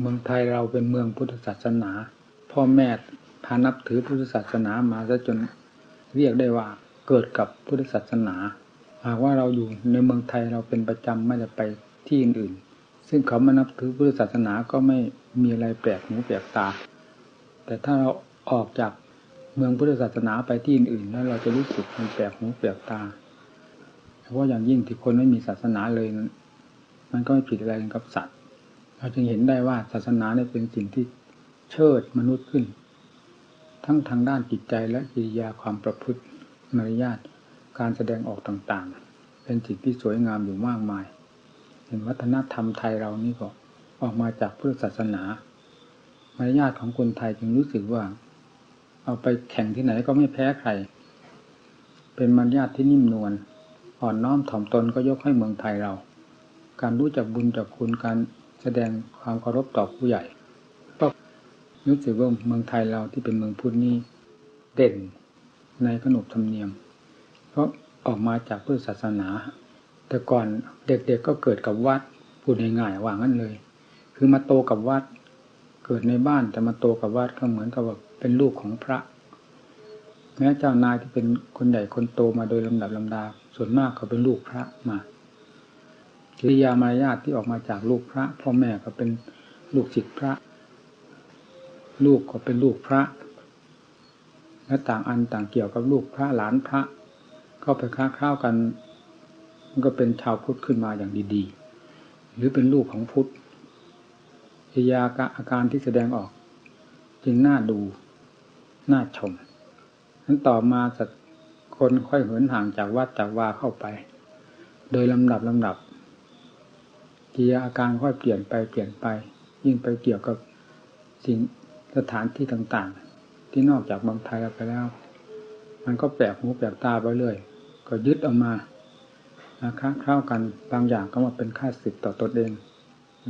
เมืองไทยเราเป็นเมืองพุทธศาสนา พ่อแม่พานับถือพุทธศาสนามาซะจนเรียกได้ว่าเกิดกับพุทธศาสนา หากว่าเราอยู่ในเมืองไทยเราเป็นประจำไม่ได้ไปที่อื่นๆซึ่งเขามานับถือพุทธศาสนาก็ไม่มีอะไรแปลกหูแปลกตา แต่ถ้าเราออกจากเมืองพุทธศาสนาไปที่อื่นๆแล้วเราจะรู้สึกมันแปลกหูแปลกตาเพราะอย่างยิ่งที่คนไม่มีศาสนาเลยนั้นมันก็ไม่ผิดอะไรกับสัตว์ เราจึงเห็นได้ว่าศาสนาเนี่ยเป็นสิ่งที่เชิดมนุษย์ขึ้น ทั้งทางด้านจิตใจและกิริยาความประพฤติมารยาทการแสดงออกต่างๆ เป็นสิ่งที่สวยงามอยู่มากมายเห็นวัฒนธรรมไทยเรานี่ก็ออกมาจากพุทธศาสนามารยาทของคนไทยจึงรู้สึกว่า เอาไปแข่งที่ไหนก็ไม่แพ้ใคร เป็นมารยาทที่นิ่มนวลอ่อนน้อมถ่อมตนก็ยกให้เมืองไทยเรา การรู้จักบุญจักคุณการ แสดงความเคารพต่อผู้ใหญ่ก็รู้สึกว่าเมืองไทยเราที่เป็นเมืองพุทธนี้เด่นในขนบธรรมเนียม เพราะออกมาจากพุทธศาสนา แต่ก่อนเด็กๆก็เกิดกับวัดพูดง่ายๆว่างั้นเลย คือมาโตกับวัด เกิดในบ้านแต่มาโตกับวัดก็เหมือนกับว่าเป็นลูกของพระแม้เจ้านายที่เป็นคนใหญ่คนโตมาโดยลำดับลำดา ส่วนมากก็เป็นลูกพระมา กิริยามารยาทที่ออกมาจากลูกพระพ่อแม่ก็เป็นลูกศิษย์พระ ลูกก็เป็นลูกพระ และต่างอันต่างเกี่ยวกับลูกพระหลานพระเข้าไปค้าข้าวกัน มันก็เป็นชาวพุทธขึ้นมาอย่างดีๆ หรือเป็นลูกของพุทธกิริยาอาการที่แสดงออก จึงน่าดูน่าชมนั้นต่อมาสักคนค่อยเหินห่างจากวัดจากวาเข้าไป โดยลำดับลำดับ กิริยาอาการค่อยเปลี่ยนไปเปลี่ยนไป ยิ่งไปเกี่ยวกับสิ่งสถานที่ต่างๆ ที่นอกจากบางไทยไปแล้ว มันก็แปลกหูแปลกตาไปเรื่อยก็ยึดออกมานะค้าเข้ากันบางอย่างก็มาเป็นค่าสิทธิ์ต่อตนเอง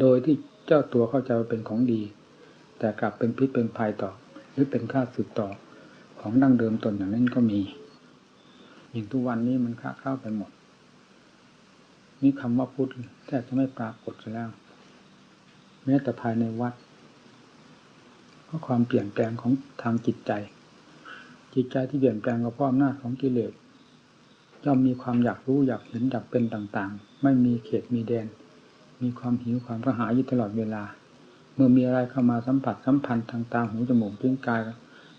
โดยที่เจ้าตัวเข้าใจว่าเป็นของดี แต่กลับเป็นพิษเป็นภัยต่อ หรือเป็นค่าสิทธิ์ต่อของดั้งเดิมตนอย่างนั้นก็มีอย่างทุกวันนี้มันค้าเข้าไปหมด นี่คำว่าพุทธแทบจะไม่ปรากฏแล้ว แม้แต่ภายในวัดเพราะความเปลี่ยนแปลงของทางจิตใจ จิตใจที่เปลี่ยนแปลงก็เพราะอำนาจของกิเลสย่อมมีความอยากรู้อยากเห็นอยากเป็นต่างๆ ไม่มีเขตมีแดน มีความหิวความกระหายอยู่ตลอดเวลา เมื่อมีอะไรเข้ามาสัมผัสสัมพันธ์ทางตาหูจมูกลิ้นกาย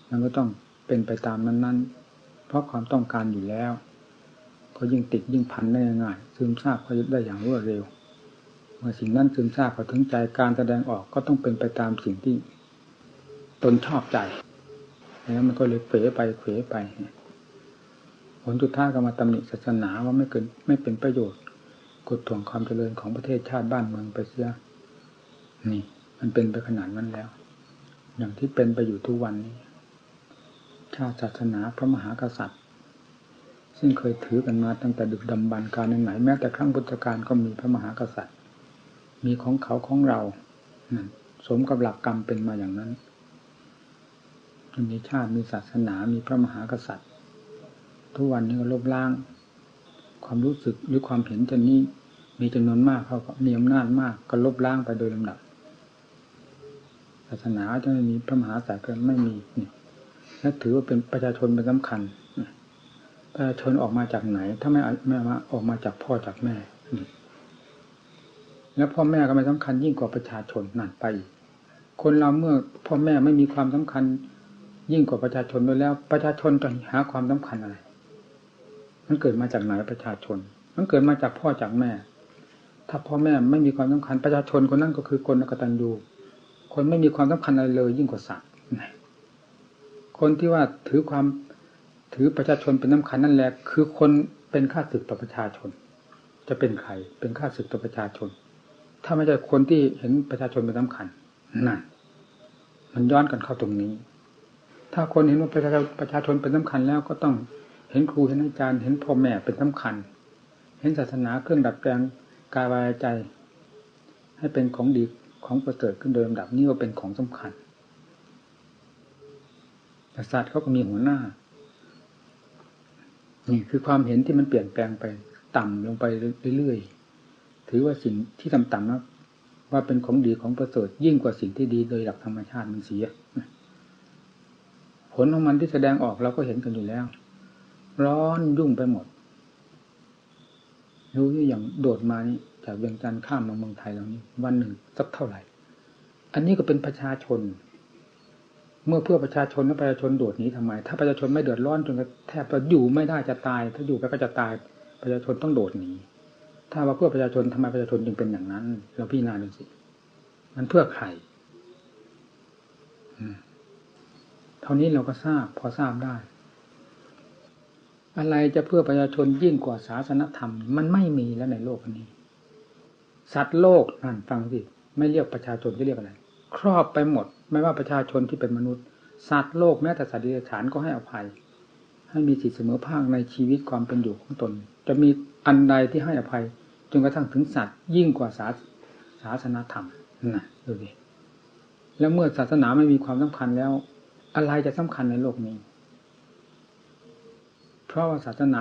มันก็ต้องเป็นไปตามนั้นๆ เพราะความต้องการอยู่แล้ว ก็ยิ่งติดยิ่งพันได้ง่ายซึมซาบก็ยึดได้อย่างรวดเร็ว เมื่อสิ่งนั้นซึมซาบพอถึงใจการแสดงออกก็ต้องเป็นไปตามสิ่งที่ ตนชอบใจแล้วมันก็เลยเผลไปเผลไปผลสุดท้ายก็มาตำหนิศาสนาว่าไม่เกินไม่เป็นประโยชน์กดถ่วงความเจริญของประเทศชาติบ้านเมืองไปเสียนี่ มันเป็นไปขนาดนั้นแล้ว อย่างที่เป็นไปอยู่ทุกวันนี้ชาติศาสนาพระมหากษัตริย์ ซึ่งเคยถือกันมาตั้งแต่ดึกดำบรรการไหนแม้แต่ครั้งพุทธกาลก็มีพระมหากษัตริย์ มีของเขาของเราสมกับหลักกรรมเป็นมาอย่างนั้นมีชาติมีศาสนามีพระมหากษัตริย์ ทุกวันนี้ก็ลบล้าง ความรู้สึกหรือความเห็นจนนี้มีจำนวนมากเขาก็มีอำนาจมากก็ลบล้างไปโดยลำดับศาสนาจะไม่มีพระมหากษัตริย์ก็ไม่มีนี่และถือว่าเป็นประชาชนเป็นสำคัญ ประชาชนออกมาจากไหน ถ้าไม่ไม่มาออกมาจากพ่อจากแม่ แล้วพ่อแม่ก็ไม่สำคัญยิ่งกว่าประชาชนนั่นไป คนเราเมื่อพ่อแม่ไม่มีความสำคัญ ยิ่งกว่าประชาชนไปแล้ว ประชาชนจะหาความสำคัญอะไร มันเกิดมาจากไหนประชาชน มันเกิดมาจากพ่อจากแม่ ถ้าพ่อแม่ไม่มีความสำคัญประชาชนคนนั้นก็คือคนกตัญญูคนไม่มีความสำคัญอะไรเลย ยิ่งกว่าสัตว์คนที่ว่าถือความ ถือประชาชนเป็นสาคัญนั่นแหละคือคนเป็นข้าศึกต่อประชาชน จะเป็นใครเป็นข้าศึกต่อประชาชน ถ้าไม่ใช่คนที่เห็นประชาชนเป็นสาคัญนั่นมันย้อนกันเข้าตรงนี้ ถ้าคนเห็นว่าประชาชนประชาชนเป็นสาคัญแล้วก็ต้องเห็นครูเห็นอาจารย์เห็นพ่อแม่เป็นสำคัญ เห็นศาสนาเครื่องดับแปลงกายวายใจ ให้เป็นของดีของประเสริฐขึ้นโดยลำดับนี่ก็เป็นของสำคัญศาสตร์เขาก็มีหัวหน้า นี่คือความเห็นที่มันเปลี่ยนแปลงไปต่ำลงไปเรื่อยๆ ถือว่าสิ่งที่ต่ำๆนะว่าเป็นของดีของประเสริฐยิ่งกว่าสิ่งที่ดีโดยหลักธรรมชาติมันเสีย ผลของมันที่แสดงออกเราก็เห็นกันอยู่แล้ว ร้อนยุ่งไปหมด รู้อย่างโดดมานี่จากเวียงจันทร์ข้ามมาเมืองไทยเรานี้ วันหนึ่งสักเท่าไหร่ อันนี้ก็เป็นประชาชน เมื่อเพื่อประชาชนแล้วประชาชนโดดหนีทำไม ถ้าประชาชนไม่เดือดร้อนจนแทบจะอยู่ไม่ได้จะตาย ถ้าอยู่ไปก็จะตายประชาชนต้องโดดหนีถ้าว่าเพื่อประชาชนทำไมประชาชนจึงเป็นอย่างนั้น เราพี่นาดูสิ มันเพื่อใครเท่านี้เราก็ทราบ พอทราบได้ อะไรจะเพื่อประชาชนยิ่งกว่าศาสนธรรม มันไม่มีแล้วในโลกนี้ สัตว์โลกนั่นฟังสิ ไม่เรียกประชาชนจะเรียกอะไร ครอบไปหมด ไม่ว่าประชาชนที่เป็นมนุษย์ สัตว์โลกแม้แต่สัตว์ดิบฉานก็ให้อภัย ให้มีสิทธิเสมอภาคในชีวิตความเป็นอยู่ของตน จะมีอันใดที่ให้อภัยจนกระทั่งถึงสัตว์ยิ่งกว่าศาศาสนาธรรมนะดูดิแล้วเมื่อศาสนาไม่มีความสำคัญแล้ว อะไรจะสำคัญในโลกนี้ เพราะว่าศาสนา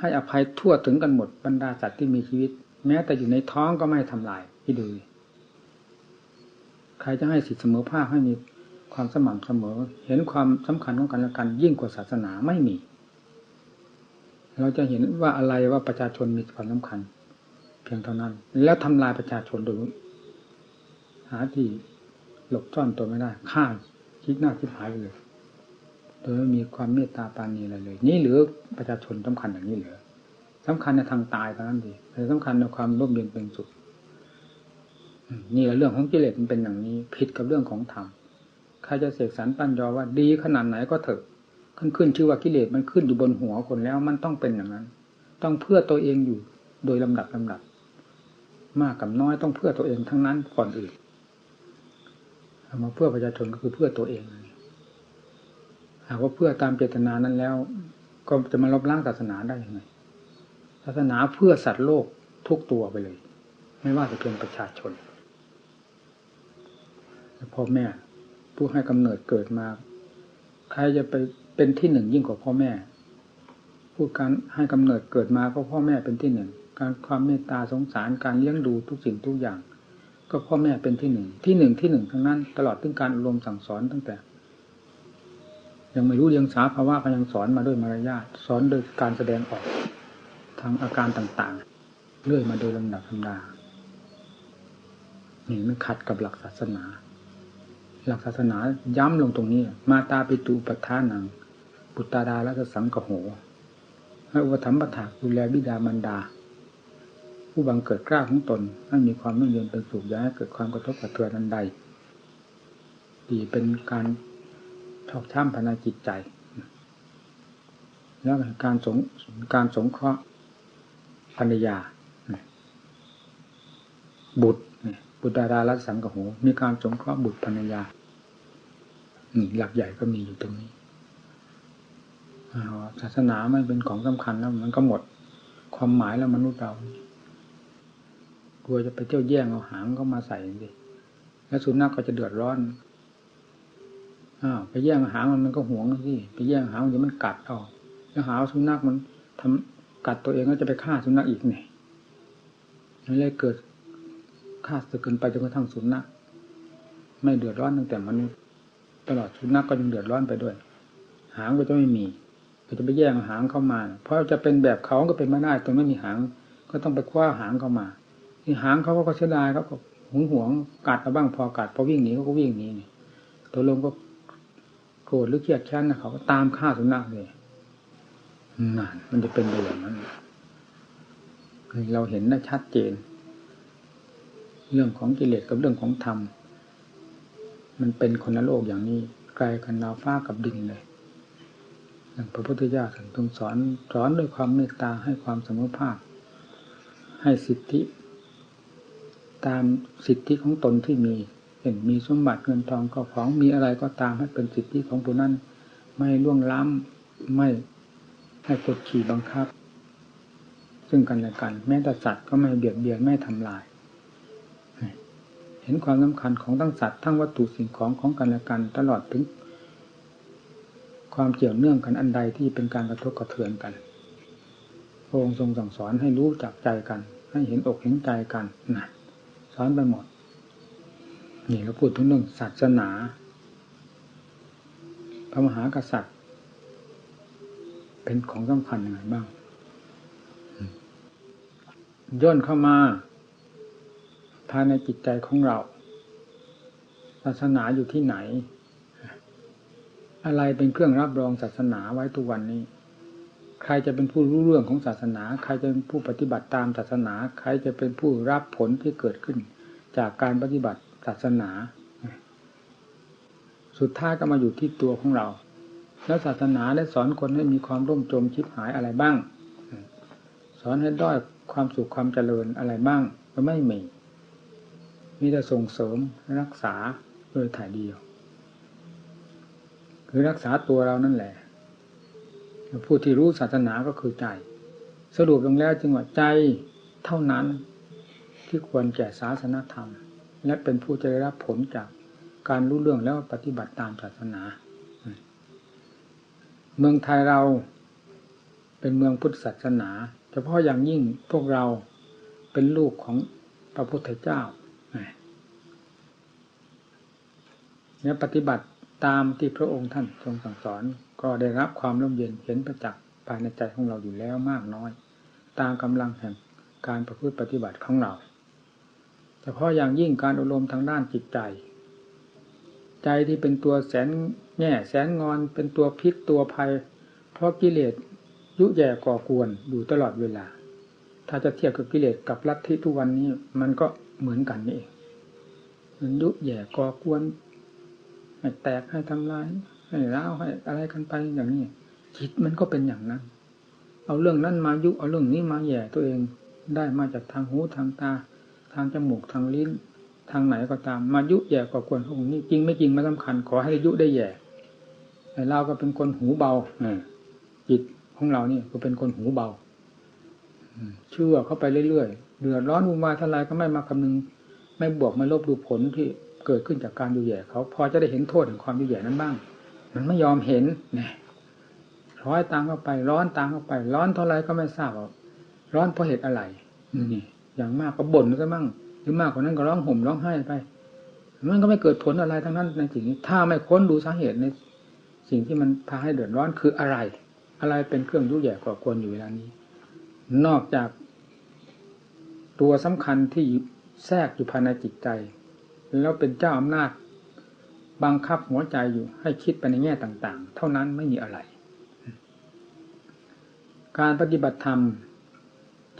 ให้อภัยทั่วถึงกันหมดบรรดาสัตว์ที่มีชีวิต แม้แต่อยู่ในท้องก็ไม่ทำลายที่ดูดิ ใครจะให้สิทธิเสมอภาคให้มีความสม่ำเสมอ เห็นความสำคัญของกันและกันยิ่งกว่าศาสนาไม่มี เราจะเห็นว่าอะไรว่าประชาชนมีความสำคัญ เพียงเท่านั้น แล้วทำลายประชาชนโดยหาที่หลบซ่อนตัวไม่ได้ฆ่าคิดหน้าคิดหายไปเลยโดยไม่มีความเมตตาปานีอะไรเลย นี่หรือประชาชนสำคัญอย่างนี้เหรือสำคัญในทางตายเท่านั้นดีแต่สำคัญในความร่มเย็นเป็นสุข นี่แหละเรื่องของกิเลสมันเป็นอย่างนี้ผิดกับเรื่องของธรรมใครจะเสกสรรปั้นยอว่าดีขนาดไหนก็เถอะขึ้นขึ้นชื่อว่ากิเลสมันขึ้นอยู่บนหัวคนแล้วมันต้องเป็นอย่างนั้น ต้องเพื่อตัวเองอยู่โดยลำดับลำดับ มากกับน้อยต้องเพื่อตัวเองทั้งนั้นก่อนอื่นมาเพื่อประชาชนก็คือเพื่อตัวเองหากว่าเพื่อตามเจตนานั้นแล้ว ก็จะมาลบล้างศาสนาได้ยังไงศาสนาเพื่อสัตว์โลกทุกตัวไปเลย ไม่ว่าจะเป็นประชาชน พ่อแม่ ผู้ให้กำเนิดเกิดมา ใครจะไปเป็นที่หนึ่งยิ่งกว่าพ่อแม่ ผู้การให้กำเนิดเกิดมาก็พ่อแม่เป็นที่หนึ่ง การความเมตตาสงสารการเลี้ยงดูทุกสิ่งทุกอย่าง ก็พ่อแม่เป็นที่หนึ่ง ที่หนึ่งที่หนึ่งทั้งนั้น ตลอดถึงการอบรมสั่งสอนตั้งแต่ ยังไม่รู้เรียงสาภาวะก็ยังสอนมาด้วยมารยาทสอนโดยการแสดงออกทางอาการต่างๆ เรื่อยมาโดยลำดับลำดานี่มันขัดกับหลักศาสนา หลักศาสนาย้ำลงตรงนี้ มาตาปิตูปัฏฐานังปุตตาดาและสังกโหให้อุปถัมภ์ปถาดูแลบิดามารดา ผู้บังเกิดกล้าของตนให้มีความนุ่มเย็นเป็นสุขอย่าให้เกิดความกระทบกระเทือนนันใดดีเป็นการชอกช้ำภายในจิตใจ แล้วการสงการสงเคราะห์ภรรยา บุตรบุตรดาราลัสังกโหมีการสงเคราะห์บุตรภรรยา หลักใหญ่ก็มีอยู่ตรงนี้ศาสนาไม่เป็นของสำคัญแล้วมันก็หมดความหมายแล้วมนุษย์เรากลัวจะไปเที่ยวแย่งเอาหางเขามาใส่สิแล้วสุนัขก็จะเดือดร้อนอ้าวไปแย่งหางมันมันก็หวงสิไปแย่งหางเดี๋ยวมันกัดเอาแล้วหาสุนัขมันทำกัดตัวเองก็จะไปฆ่าสุนัขอีกเนี่ยนั่นเลยเกิดฆ่าสึกเกินไปจนกระทั่งสุนัขไม่เดือดร้อนตั้งแต่มนุษย์ ตลอดสุนัขก็ยังเดือดร้อนไปด้วย หางก็จะไม่มีก็จะไปแย่งหางเข้ามา เพราะจะเป็นแบบเขาก็เป็นไม่ได้ตัวไม่มีหาง ก็ต้องไปคว้าหางเข้ามาที่หางเขาก็เสียดายเขาก็หงหวงกัดมาบ้างพอกัดพอวิ่งหนีเขาก็วิ่งหนีนี่ตัวลงก็โกรธหรือเครียดแค้นนะเขาก็ตามฆ่าสุนัขเลยนั่นมันจะเป็นไปอย่างนั้นเราเห็นได้ชัดเจน เรื่องของกิเลสกับเรื่องของธรรม มันเป็นคนละโลกอย่างนี้ไกลกันดาวฟ้ากับดินเลยอย่างพระพุทธเจ้าท่านทรงสอนสอนด้วยความเมตตาให้ความสมภาคให้สิทธิ ตามสิทธิของตนที่มีเห็นมีสมบัติเงินทองก็ของมีอะไรก็ตามให้เป็นสิทธิของผู้นั้นไม่ล่วงล้ำไม่ให้กดขี่บังคับ ซึ่งกันและกัน แม้แต่สัตว์ก็ไม่เบียดเบียนไม่ทำลาย เห็นความสำคัญของทั้งสัตว์ทั้งวัตถุสิ่งของของกันและกัน ตลอดถึง ความเกี่ยวเนื่องกันอันใดที่เป็นการกระทบกระเทือนกันพระองค์ทรงสั่งสอนให้รู้จักใจกัน ให้เห็นอกเห็นใจกันนะสอนไปหมด นี่เราพูดถึงเรื่องศาสนา พระมหากษัตริย์ เป็นของสำคัญยังไงบ้างย่นเข้ามา ภายในจิตใจของเรา ศาสนาอยู่ที่ไหน อะไรเป็นเครื่องรับรองศาสนาไว้ทุกวันนี้ ใครจะเป็นผู้รู้เรื่องของศาสนา ใครจะเป็นผู้ปฏิบัติตามศาสนา ใครจะเป็นผู้รับผลที่เกิดขึ้น จากการปฏิบัติศาสนา สุดท้ายก็มาอยู่ที่ตัวของเรา แล้วศาสนาได้สอนคนให้มีความร่มจมชิบหายอะไรบ้าง สอนให้ด้อยความสุขความเจริญอะไรบ้างก็ไม่มี มีแต่ส่งเสริมรักษาโดยถ่ายเดียว คือรักษาตัวเรานั่นแหละผู้ที่รู้ศาสนาก็คือใจ สรุปลงแล้วจึงว่าใจเท่านั้นที่ควรแก่ศาสนธรรม และเป็นผู้จะได้รับผลจากการรู้เรื่องแล้วปฏิบัติตามศาสนา เมืองไทยเราเป็นเมืองพุทธศาสนา เฉพาะอย่างยิ่งพวกเราเป็นลูกของพระพุทธเจ้า เนี่ยปฏิบัติตามที่พระองค์ท่านทรงสั่งสอน ก็ได้รับความร่มเย็นเห็นประจักษ์ภายในใจของเราอยู่แล้วมากน้อย ตามกำลังแห่งการประพฤติปฏิบัติของเราเฉพาะอย่างยิ่งการอบรมทางด้านจิตใจ ใจที่เป็นตัวแสนแง่แสนงอนเป็นตัวพิษตัวภัย เพราะกิเลสยุแย่ก่อกวนอยู่ตลอดเวลา ถ้าจะเทียบกับกิเลสกับลัทธิทุกวันนี้ มันก็เหมือนกันนี่เองมันยุแย่ก่อกวน ให้แตกให้ทำลายให้ร้าวให้อะไรกันไปอย่างนี้จิตมันก็เป็นอย่างนั้น เอาเรื่องนั้นมายุเอาเรื่องนี้มาแย่ตัวเองได้มาจากทางหูทางตา ทางจมูกทางลิ้น ทางไหนก็ตาม มายุแย่ก่อกวนพวกนี้จริงไม่จริงไม่สำคัญ ขอให้ยุได้แย่แต่เราก็เป็นคนหูเบาจิตของเรานี่ก็เป็นคนหูเบาเชื่อเข้าไปเรื่อยๆเดือดร้อนวุ่นวายทลายก็ไม่มาคำนึง ไม่บวกไม่ลบดูผลที่ เกิดขึ้นจากการยุ่แย่เขาพอจะได้เห็นโทษของความยุ่แย่นั้นบ้าง มันไม่ยอมเห็นเนี่ยร้อยตามเข้าไป ร้อนตามเข้าไป ร้อนเท่าไรก็ไม่ทราบร้อนเพราะเหตุอะไรนี่อย่างมากก็บ่นก็มั่งหรือมากกว่านั้นก็ร้องห่มร้องไห้ไป มันก็ไม่เกิดผลอะไรทั้งนั้นในสิ่งนี้ ถ้าไม่ค้นดูสาเหตุในสิ่งที่มันพาให้เดือดร้อนคืออะไร อะไรเป็นเครื่องยุ่ยแย่ก่อกวนอยู่เวลานี้ นอกจากตัวสำคัญที่แทรกอยู่ภายในจิตใจ แล้วเป็นเจ้าอำนาจ บังคับหัวใจอยู่ให้คิดไปในแง่ต่าง ๆ เท่านั้นไม่มีอะไร การปฏิบัติธรรม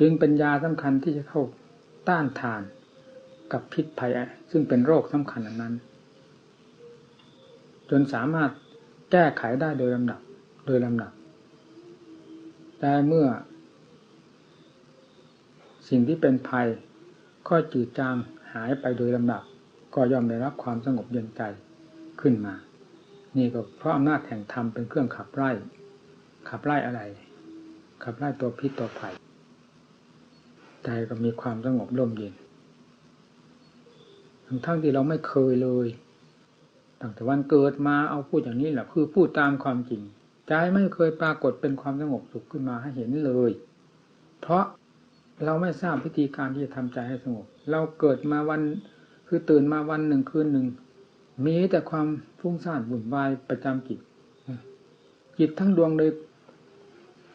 จึงเป็นยาสำคัญที่จะเข้าต้านทานกับพิษภัย ซึ่งเป็นโรคสำคัญอันนั้น จนสามารถแก้ไขได้โดยลำดับ โดยลำดับแต่เมื่อ สิ่งที่เป็นภัยค่อจืดจางหายไปโดยลำดับ ก็ย่อมได้รับความสงบเย็นใจขึ้นมา นี่ก็เพราะอำนาจแห่งธรรมเป็นเครื่องขับไล่ ขับไล่อะไร ขับไล่ตัวพิษตัวภัยใจก็มีความสงบร่มเย็น ทั้งทั้งที่เราไม่เคยเลยตั้งแต่วันเกิดมาเอาพูดอย่างนี้แหละคือพูดตามความจริงใจไม่เคยปรากฏเป็นความสงบสุขขึ้นมาให้เห็นเลย เพราะเราไม่ทราบวิธีการที่จะทำใจให้สงบ เราเกิดมาวัน คือตื่นมาวันหนึ่งคืนหนึ่ง มีแต่ความฟุ้งซ่านวุ่นวายประจำจิตจิตทั้งดวงเลย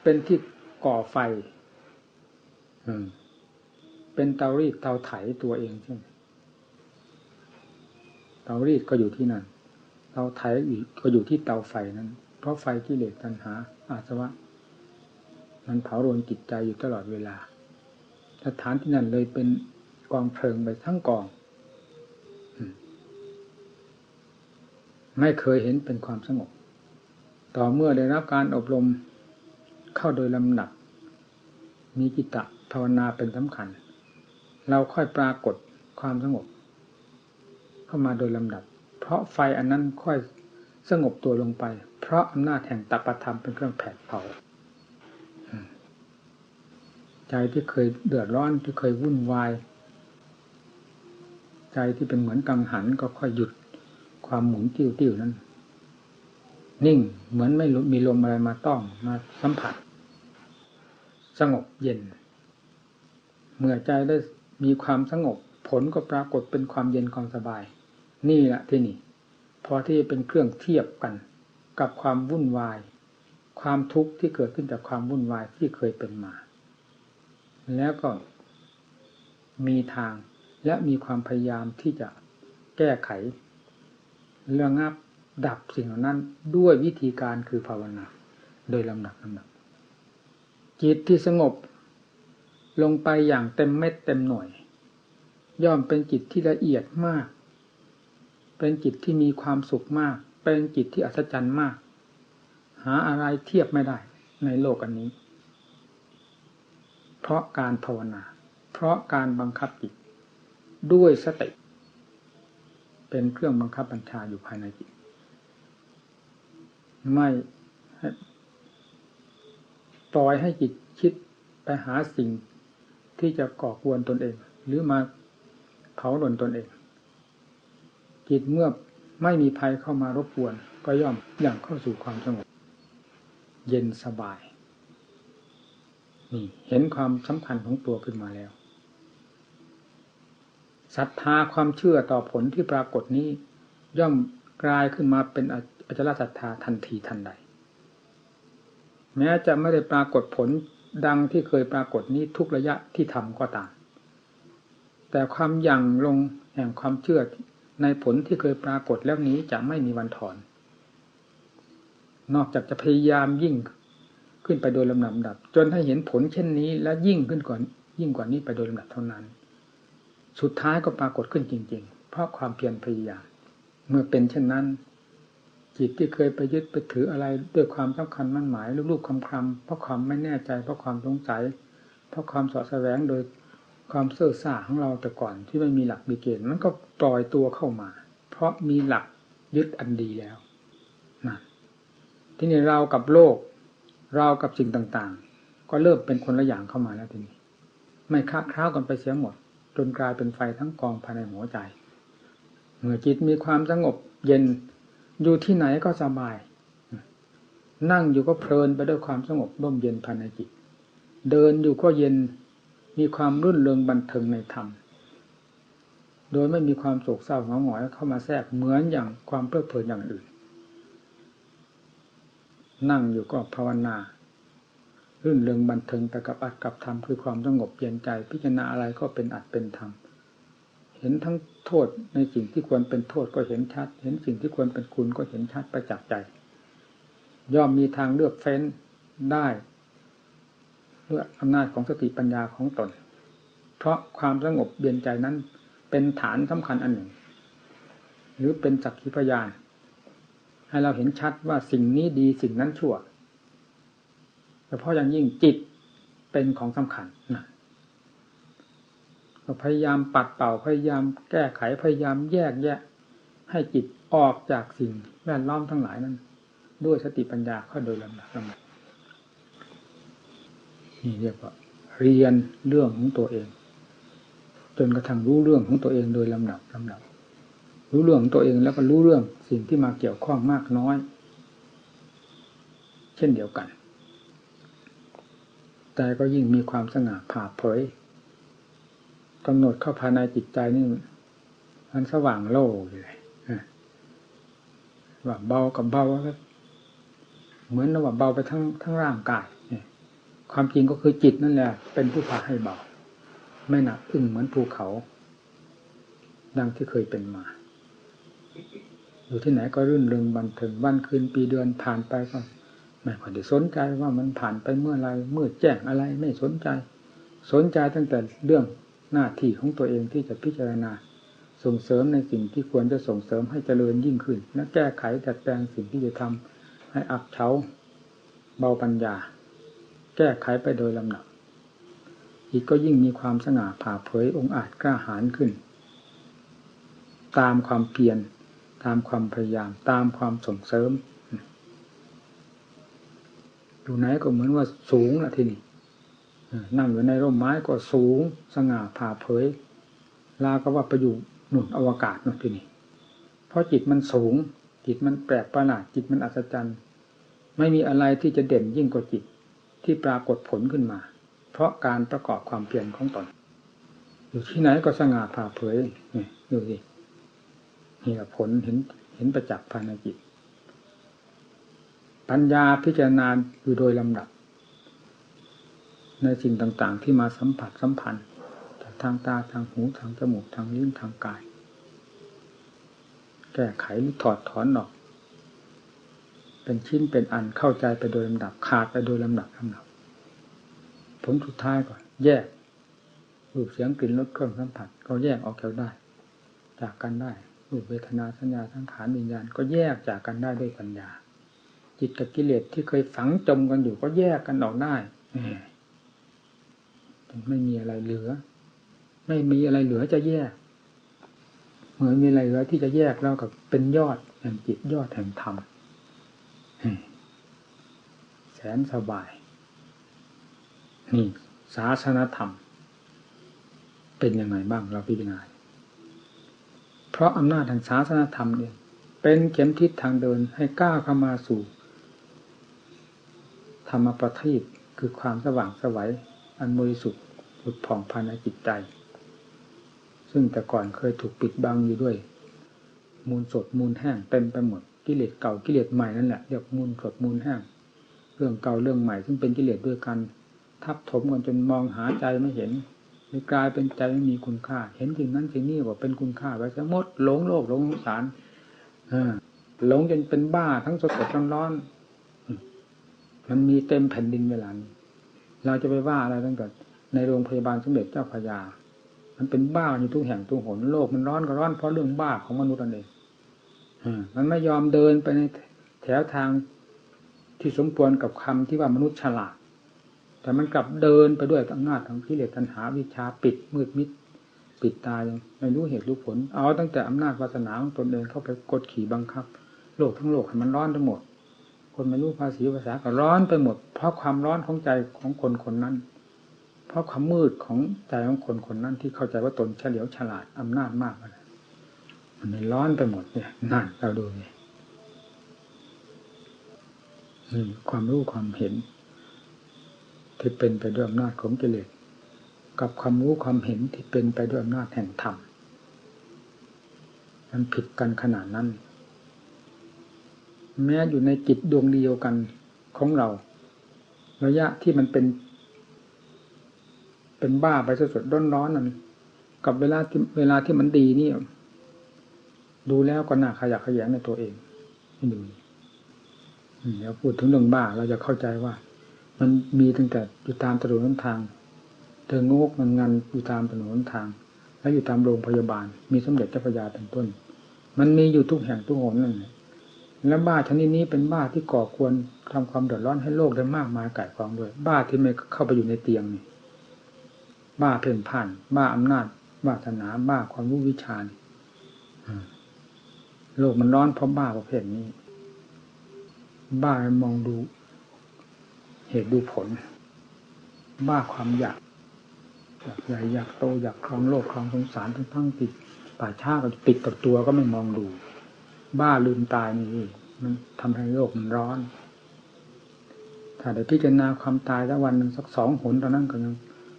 เป็นที่ก่อไฟเป็นเตารีดเตาไถตัวเองใช่ไหมเตารีดก็อยู่ที่นั่นเตาไถก็อยู่ที่เตาไฟนั้น เพราะไฟกิเลสตัณหา อาสวะ มันเผาโรนจิตใจอยู่ตลอดเวลาสถานที่นั่นเลยเป็นกองเพลิงไปทั้งกอง ไม่เคยเห็นเป็นความสงบ ต่อเมื่อได้รับการอบรมเข้าโดยลำหนัก มีกิตะภาวนาเป็นสำคัญ เราค่อยปรากฏความสงบ เข้ามาโดยลำดับ เพราะไฟอันนั้นค่อยสงบตัวลงไป เพราะอำนาจแห่งตปธรรมเป็นเครื่องแผดเผาใจที่เคยเดือดร้อนที่เคยวุ่นวาย ใจที่เป็นเหมือนกังหันก็ค่อยหยุด ความหมุนติ้วๆนั้น นิ่งเหมือนไม่มีลมอะไรมาต้องมาสัมผัส สงบเย็น เมื่อใจได้มีความสงบ ผลก็ปรากฏเป็นความเย็นความสบาย นี่แหละที่นี่ พอที่จะเป็นเครื่องเทียบกันกับความวุ่นวาย ความทุกข์ที่เกิดขึ้นจากความวุ่นวายที่เคยเป็นมา แล้วก็มีทางและมีความพยายามที่จะแก้ไข ระงับดับสิ่งเหล่านั้นด้วยวิธีการคือภาวนา โดยลำดับลำดับจิตที่สงบลงไปอย่างเต็มเม็ดเต็มหน่วย ย่อมเป็นจิตที่ละเอียดมาก เป็นจิตที่มีความสุขมาก เป็นจิตที่อัศจรรย์มาก หาอะไรเทียบไม่ได้ในโลกอันนี้ เพราะการภาวนา เพราะการบังคับจิตด้วยสติ เป็นเครื่องบังคับบัญชาอยู่ภายในจิต ไม่ปล่อยให้จิตคิดไปหาสิ่งที่จะก่อกวนตนเอง หรือมาเผาหล่นตนเอง จิตเมื่อไม่มีภัยเข้ามารบกวน ก็ย่อมอย่างเข้าสู่ความสงบเย็นสบาย นี่เห็นความสำคัญของตัวขึ้นมาแล้ว ศรัทธาความเชื่อต่อผลที่ปรากฏนี้ ย่อมกลายขึ้นมาเป็นอจลศรัทธาทันทีทันใด แม้จะไม่ได้ปรากฏผลดังที่เคยปรากฏนี้ทุกระยะที่ทำก็ตาม แต่ความยั่งลงแห่งความเชื่อในผลที่เคยปรากฏแล้วนี้จะไม่มีวันถอน นอกจากจะพยายามยิ่งขึ้นไปโดยลำดับจนให้เห็นผลเช่นนี้ และยิ่งขึ้นก่อนยิ่งกว่านี้ไปโดยลำดับเท่านั้น สุดท้ายก็ปรากฏขึ้นจริง ๆ เพราะความเพียรพยายามเมื่อเป็นเช่นนั้น จิตที่เคยไปยึดไปถืออะไรด้วยความสำคัญมั่นหมายลูกๆคำคำเพราะความไม่แน่ใจ เพราะความสงสัย เพราะความสอดแสวงโดยความเสื่อซ่าของเราแต่ก่อนที่ไม่มีหลักมีเกณฑ์มันก็ปล่อยตัวเข้ามา เพราะมีหลักยึดอันดีแล้วนะที่นี่เรากับโลก เรากับสิ่งต่างๆ ก็เริ่มเป็นคนละอย่างเข้ามาแล้วทีนี้ ไม่ค้าคร้าวกันไปเสียหมด นกลายเป็นไฟทั้งกองภายในหัวใจ เมื่อจิตมีความสงบเย็นอยู่ที่ไหนก็สบาย นั่งอยู่ก็เพลินไปด้วยความสงบร่มเย็นภายในจิต เดินอยู่ก็เย็นมีความรื่นเริงบันเทิงในธรรม โดยไม่มีความโศกเศร้าหงอหงอยเข้ามาแทรกเหมือนอย่างความเพลิดเพลินอย่างอื่น นั่งอยู่ก็ภาวนา รื่นเริงบันเทิงไปกับอัดกับธรรมคือความสงบเย็นใจ พิจารณาอะไรก็เป็นอัดเป็นธรรมเห็นทั้งโทษในสิ่งที่ควรเป็นโทษก็เห็นชัด เห็นสิ่งที่ควรเป็นคุณก็เห็นชัดประจักษ์ใจ ย่อมมีทางเลือกเฟ้นได้ด้วยอำนาจของสติปัญญาของตน เพราะความสงบเย็นใจนั้น เป็นฐานสำคัญอันหนึ่ง หรือเป็นสักขีพยานให้เราเห็นชัดว่าสิ่งนี้ดีสิ่งนั้นชั่ว เฉพาะอย่างยิ่งจิตเป็นของสำคัญนะพยายามปัดเป่าพยายามแก้ไขพยายามแยกแยะ ให้จิตออกจากสิ่งแวดล้อมทั้งหลายนั้น ด้วยสติปัญญาเข้าโดยลำดับลำดับนี่เรียกว่า เรียนเรื่องของตัวเอง จนกระทั่งรู้เรื่องของตัวเองโดยลำดับลำดับ รู้เรื่องของตัวเองแล้วก็รู้เรื่องสิ่งที่มาเกี่ยวข้องมากน้อย เช่นเดียวกัน ใจก็ยิ่งมีความสง่าผ่าเผยกำหนดเข้าภายในจิตใจนี่มันสว่างโล่เลยว่าเบากับเบาก็เหมือนว่าเบาไปทั้งทั้งร่างกายความจริงก็คือจิตนั่นแหละ เป็นผู้พาให้เบา ไม่หนักอึ้งเหมือนภูเขา ดังที่เคยเป็นมา อยู่ที่ไหนก็รื่นเริงบันเทิงวันคืนปีเดือนผ่านไปก็ ไม่ค่อยได้สนใจว่ามันผ่านไปเมื่อไรเมื่อแจ้งอะไรไม่สนใจ สนใจตั้งแต่เรื่องหน้าที่ของตัวเองที่จะพิจารณา ส่งเสริมในสิ่งที่ควรจะส่งเสริมให้เจริญยิ่งขึ้น และแก้ไขจัดแปลงสิ่งที่จะทำให้อับเฉาเบาปัญญา แก้ไขไปโดยลำดับอีกก็ยิ่งมีความสง่าผ่าเผยองอาจกล้าหาญขึ้น ตามความเพียรตามความพยายาม ตามความส่งเสริม อยู่ไหนก็เหมือนว่าสูงละทีนี้นั่งอยู่ในร่มไม้ก็สูงสง่าผ่าเผย ลาก็ว่าไปอยู่หนุนอวกาศนั่นทีนี้เพราะจิตมันสูง จิตมันแปลกประหลาดจิตมันอัศจรรย์ ไม่มีอะไรที่จะเด่นยิ่งกว่าจิตที่ปรากฏผลขึ้นมา เพราะการประกอบความเพียรของตนอยู่ที่ไหนก็สง่าผ่าเผยนี่ดูสิเหตุผลเห็นเห็นประจักษ์ภายในจิต ปัญญาพิจารณาอยู่โดยลำดับ ในสิ่งต่างๆ ที่มาสัมผัสสัมพันธ์จากทางตาทางหูทางจมูกทางลิ้นทางกาย แก้ไขหรือถอดถอนออก เป็นชิ้นเป็นอันเข้าใจไปโดยลำดับขาดไปโดยลำดับลำดับผลสุดท้ายก่อนแยกรูปเสียงกลิ่นรสเครื่องสัมผัส ก็แยกออกจากได้ จากกันได้รูปเวทนาสัญญาทั้งขานวิญญาณก็แยกจากกันได้ด้วยปัญญา จิตกับกิเลสที่เคยฝังจมกันอยู่ก็แยกกันออกได้ไม่มีอะไรเหลือ ไม่มีอะไรเหลือจะแยก เหมือนมีอะไรเหลือที่จะแยกแล้วกับเป็นยอดแห่งจิตยอดแห่งธรรมแสนสบาย นี่ศาสนธรรม เป็นยังไงบ้างเราพิจารณาเพราะอำนาจแห่งศาสนธรรมเองเป็นเข็มทิศทางเดินให้ก้าวเข้ามาสู่ ธรรมประทีปคือความสว่างสวัยอันบริสุทธิ์ผุดผ่องภายในจิตใจ ซึ่งแต่ก่อนเคยถูกปิดบังอยู่ด้วย มูลสดมูลแห้งเต็มไปหมดกิเลสเก่ากิเลสใหม่นั่นแหละเรียกมูลสดมูลแห้งเรื่องเก่าเรื่องใหม่ซึ่งเป็นกิเลสด้วยกัน ทับถมกันจนมองหาใจไม่เห็นเลยกลายเป็นใจไม่มีคุณค่า เห็นสิ่งนั้นสิ่งนี้ว่าเป็นคุณค่าไปซะหมดหลงโลกหลงสารหลงจนเป็นบ้าทั้งสดสดร้อน มันมีเต็มแผ่นดินเวลานี้เราจะไปว่าอะไรตั้งแต่ในโรงพยาบาลสมเด็จเจ้าพระยา มันเป็นบ้าอยู่ทุกแห่งทุกหนโลกมันร้อนก็ร้อนเพราะเรื่องบ้าของมนุษย์นั่นเองมันไม่ยอมเดินไปในแถวทางที่สมควรกับคำที่ว่ามนุษย์ฉลาด แต่มันกลับเดินไปด้วยอำนาจของกิเลสตัณหาวิชาปิดมืดมิดปิดตายไม่รู้เหตุรู้ผล เอาตั้งแต่อำนาจวาสนาของตนเองเข้าไปกดขี่บังคับ โลกทั้งโลกให้มันร้อนทั้งหมด คนไม่รู้ภาษีภาษาก็ร้อนไปหมด เพราะความร้อนของใจของคนคนนั้น เพราะความมืดของใจของคนคนนั้น ที่เข้าใจว่าตนเฉลียวฉลาดอำนาจมากเลยมันร้อนไปหมดเนี่ยนั่นเราดูนี่ความรู้ความเห็น ที่เป็นไปด้วยอำนาจของกิเลสกับความรู้ความเห็นที่เป็นไปด้วยอำนาจแห่งธรรมมันผิดกันขนาดนั้น แม้อยู่ในจิตดวงเดียวกันของเรา ระยะที่มันเป็น เป็นบ้าไปสดๆร้อนๆนั่นกับเวลาที่เวลาที่มันดีนี่ดูแล้วก็น่าขยักขยงในตัวเองให้ดูเดี๋ยวพูดถึงเรื่องบ้าเราจะเข้าใจว่า มันมีตั้งแต่อยู่ตามถนนทางเธองกมันงันอยู่ตามถนนทาง และอยู่ตามโรงพยาบาล มีสมเด็จเจ้าพระยาเป็นต้น มันมีอยู่ทุกแห่งทุกหนนั่นแหละ และบ้าชนิดนี้เป็นบ้าที่ก่อควรทำความเดือดร้อนให้โลกได้มากมายก่ายกองด้วย บ้าที่ไม่เข้าไปอยู่ในเตียงนี่บ้าเพ่นพ่าน บ้าอำนาจ บ้าธนา บ้าความรู้วิชาโลกมันร้อนเพราะบ้าประเภทนี้ บ้ามองดู เหตุดูผล บ้าความอยากอยากใหญ่อยากโตอยากครองโลกครองสงสารทั้งทั้งติดป่าชาก็ปิดกับตัวก็ไม่มองดู บ้าลืมตายนี่มันทำให้โลกมันร้อน ถ้าได้พิจารณาความตายสักวันหนึ่งสักสองหนตอนนั้นก็ยัง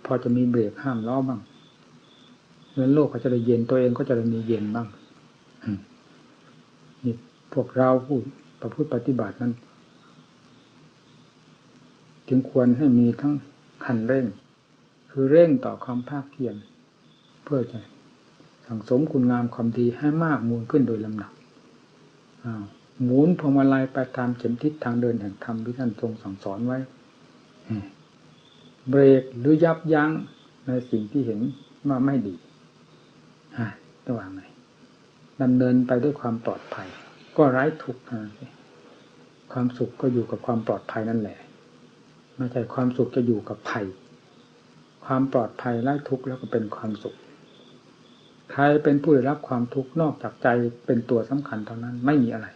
พอจะมีเบรกห้ามล้อบ้างแล้วโลกก็จะได้เย็นตัวเองก็จะได้มีเย็นบ้างนี่พวกเราผู้ประพฤติปฏิบัตินั้น จึงควรให้มีทั้งขันเร่ง คือเร่งต่อความภาคเพียรเพื่อจะสังสมคุณงามความดีให้มากมูลขึ้นโดยลำดับ หมุนพวงมาลัยไปตามเข็มทิศทางเดินแห่งธรรมที่ท่านทรงสั่งสอนไว้เบรกหรือยับยั้งในสิ่งที่เห็นว่าไม่ดีระหว่างไหนดำเนินไปด้วยความปลอดภัย ก็ไร้ทุกข์ความสุขก็อยู่กับความปลอดภัยนั่นแหละไม่ใช่ความสุขจะอยู่กับภัย ความปลอดภัยไล่ทุกข์แล้วก็เป็นความสุข ใครเป็นผู้ได้รับความทุกข์นอกจากใจเป็นตัวสำคัญเท่านั้นไม่มีอะไร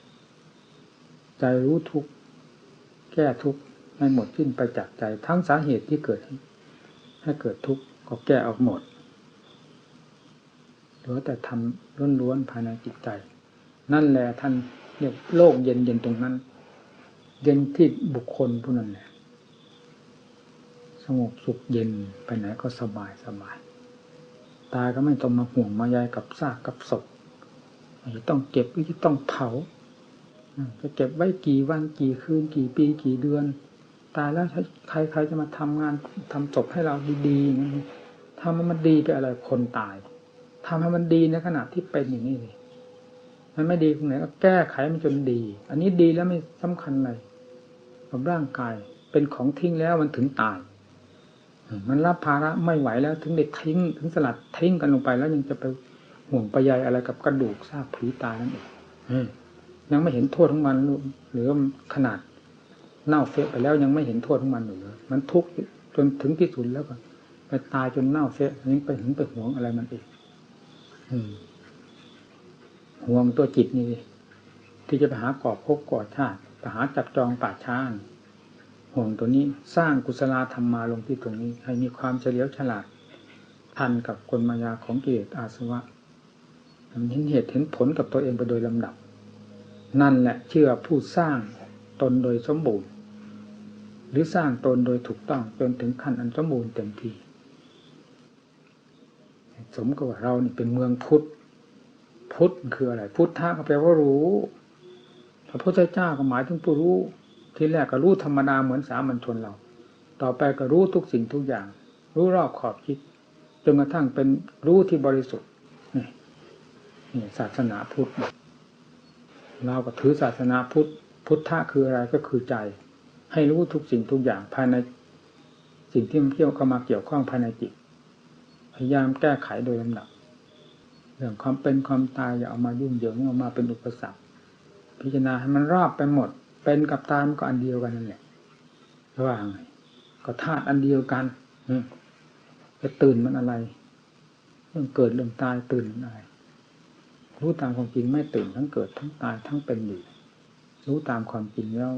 ใจรู้ทุกข์แก้ทุกข์ให้หมดสิ้นไปจากใจทั้งสาเหตุที่เกิด ให้เกิดทุกข์ก็แก้ออกหมดเหลือแต่ทำล้วนๆภายในจิตใจ นั่นแหละท่านเรียกโลกเย็นเย็นตรงนั้น เย็นที่บุคคลผู้นั้นแหละสงบสุขเย็นไปไหนก็สบายสบาย ตายก็ไม่ต้องมาห่วงมาใยกับซากกับศพจะต้องเก็บหรือจะต้องเผาจะเก็บไว้กี่วันกี่คืนกี่ปีกี่เดือน ตายแล้วใครใครจะมาทำงานทำศพให้เราดีๆอย่ทำให้มันดีไปอะไรคนตายทำให้มันดีในขณะที่เป็นอย่างนี้เลยมันไม่ดีตรงไหนก็แก้ไขมันจนดี อันนี้ดีแล้วไม่สำคัญเลยกับร่างกายเป็นของทิ้งแล้วมันถึงตาย มันรับภาระไม่ไหวแล้วถึงเด็กทิ้ง ถึงสลัดทิ้งกันลงไปแล้วยังจะไปห่วงไปใยอะไรกับกระดูกซากผีตายนั่นเองยังไม่เห็นโทษของมันหรือขนาดเน่าเฟะไปแล้วยังไม่เห็นโทษของมันอยู่เลยมันทุกข์จนถึงที่สุดแล้วก็ไปตายจนเน่าเฟะยังไปถึงไปห่วงอะไรมันอีกห่วงตัวจิตนี่ที่จะไปหากอบพบกอดชาติไปหาจับจองป่าช้า ห่วงตัวนี้สร้างกุศลธรรมมาลงที่ตรงนี้ ให้มีความเฉลียวฉลาด ทันกับกลมายาของกิเลสอาสวะเห็นเหตุเห็นผลกับตัวเองไปโดยลำดับ นั่นแหละเชื่อผู้สร้างตนโดยสมบูรณ์ หรือสร้างตนโดยถูกต้องจนถึงขั้นอันสมบูรณ์เต็มที่สมกับว่าเรานี่เป็นเมืองพุทธพุทธคืออะไร พุทธะก็แปลว่ารู้ พระพุทธเจ้าก็หมายถึงผู้รู้ ที่แรกก็รู้ธรรมดาเหมือนสามัญชนเรา ต่อไปก็รู้ทุกสิ่งทุกอย่าง รู้รอบขอบคิดจนกระทั่งเป็นรู้ที่บริสุทธิ์นี่ศาสนาพุทธเราก็ถือศาสนาพุทธพุทธะคืออะไรก็คือใจ ให้รู้ทุกสิ่งทุกอย่างภายในสิ่งที่มันเกี่ยวเข้ามาเกี่ยวข้องภายในจิตพยายามแก้ไขโดยลำดับเรื่องความเป็นความตายอย่าเอามายุ่งเหยิงเอามาเป็นอุปสรรค พิจารณาให้มันรอบไปหมด เป็นกับตายมันก็อันเดียวกันนั่นแหละว่าไงก็ธาตุอันเดียวกันอืจะตื่นมันอะไรเรื่องเกิดเรื่องตายตื่นมันอะไรรู้ตามความจริงไม่ตื่นทั้งเกิดทั้งตายทั้งเป็นอยู่รู้ตามความจริงแล้ว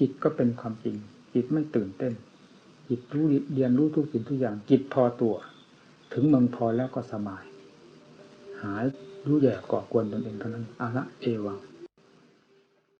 จิตก็เป็นความจริง จิตไม่ตื่นเต้น จิตรู้เรียนรู้ทุกสิ่งทุกอย่าง จิตพอตัว ถึงมืองพอแล้วก็สบาย หายรู้แย่ก่อกวนตนเองเท่านั้นอาละเอวัง